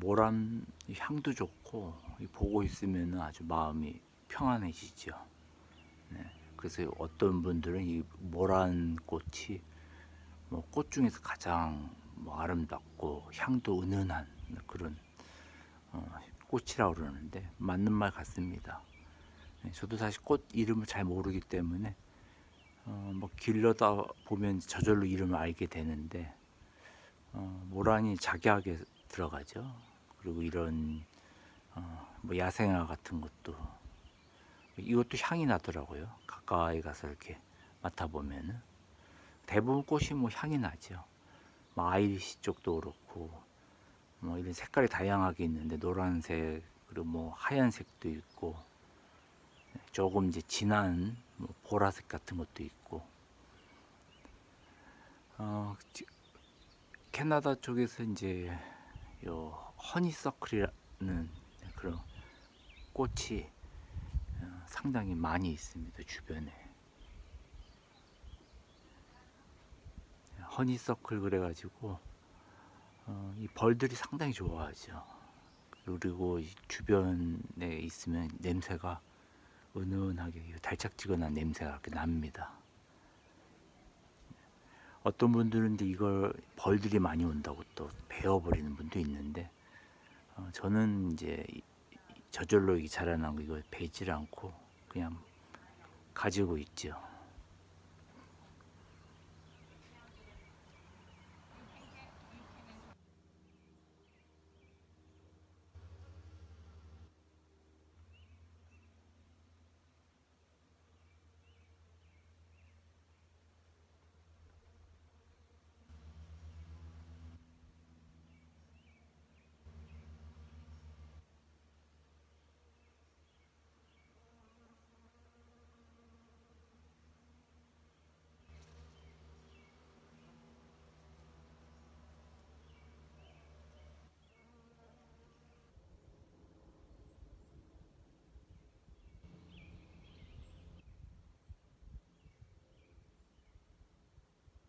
모란 향도 좋고 이 보고 있으면 아주 마음이 평안해지죠. 네, 그래서 어떤 분들은 이 모란 꽃이 뭐 꽃 중에서 가장 뭐 아름답고 향도 은은한 그런 어, 꽃이라고 그러는데 맞는 말 같습니다. 네, 저도 사실 꽃 이름을 잘 모르기 때문에 어, 뭐 길러다 보면 저절로 이름을 알게 되는데 어, 모란이 작약에 들어가죠. 그리고 이런 어, 뭐 야생화 같은 것도 이것도 향이 나더라고요. 가까이 가서 이렇게 맡아보면은 대부분 꽃이 뭐 향이 나죠. 뭐 아이리시 쪽도 그렇고 뭐 이런 색깔이 다양하게 있는데 노란색 그리고 뭐 하얀색도 있고 조금 이제 진한 뭐 보라색 같은 것도 있고 어, 지- 캐나다 쪽에서 이제 요 허니서클이라는 그런 꽃이 어, 상당히 많이 있습니다 주변에 허니서클 그래가지고 어, 이 벌들이 상당히 좋아하죠 그리고 이 주변에 있으면 냄새가 은은하게 달짝지근한 냄새가 이렇게 납니다. 어떤 분들은 이걸 벌들이 많이 온다고 또 베어버리는 분도 있는데 어, 저는 이제 저절로 이 자라난 거 이거 베질 않고 그냥 가지고 있죠.